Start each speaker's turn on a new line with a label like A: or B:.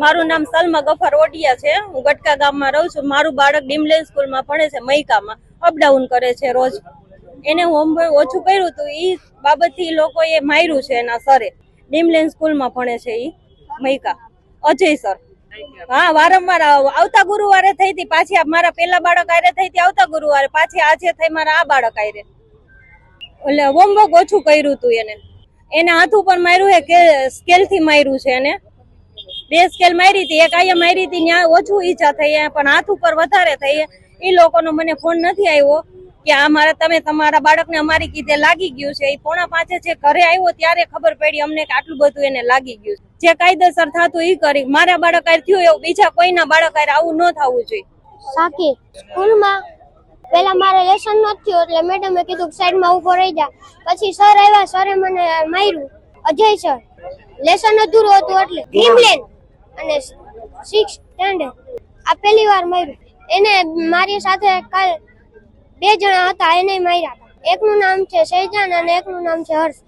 A: મારું નામ સલમા ગફર ઓડિયા છે. હું ગટકા ગામમાં રહું છું. મારું બાળક ડીમલેન સ્કૂલમાં ભણે છે, મૈકામાં. અપડાઉન કરે છે રોજ. એને હોમવર્ક ઓછું કર્યું હતું એ બાબતથી લોકોએ માર્યું છે એના સરે. ડીમલેન સ્કૂલમાં ભણે છે એ મૈકા. અજય સર. હા, વારંવાર આવતા ગુરુવારે થઈ હતી પાછી મારા પેલા બાળક આયરે થઈ આવતા ગુરુવારે પાછી આજે થઈ મારા આ બાળક આરે એટલે હોમવર્ક ઓછું કર્યું હતું એને. એને હાથ ઉપર માર્યું છે, કે સ્કેલથી માર્યું છે એને. બે સ્કેલ મારી હતી એક અહીંયા મારી હતી ત્યાં ઓછું ઈચ્છા થઈ પણ હાથ ઉપર વધારે થઈ એ. લોકોનો મને ફોન નથી આવ્યો કે આ મારા તમે તમારા બાળકને અમારી કીધે લાગી ગયું છે. એ પોણા પાંચે જે ઘરે આવ્યો ત્યારે ખબર પડી અમને કે આટલું બધું એને લાગી ગયું છે. જે કાયદેસર થતું એ કરી. મારા બાળક આર થયું એવું બીજા કોઈના બાળક આર આવું ન થવું જોઈએ.
B: સાકી સ્કૂલમાં પેલા મારે લેસન નથી થયું એટલે મેડમે કીધું કે સાઈડમાં ઊભો રહી જા. પછી સર આવ્યા સરે મને માર્યું. અજય સર લેસન અધૂરું હતું એટલે. ડ્રીમલેન અને સિક્સ સ્ટેન્ડર્ડ આ પહેલી વાર માર્યું. એને મારી સાથે કાલ બે જણા હતા, એને માર્યા હતા. એકનું નામ છે શૈજાન અને એકનું નામ છે હર્ષ.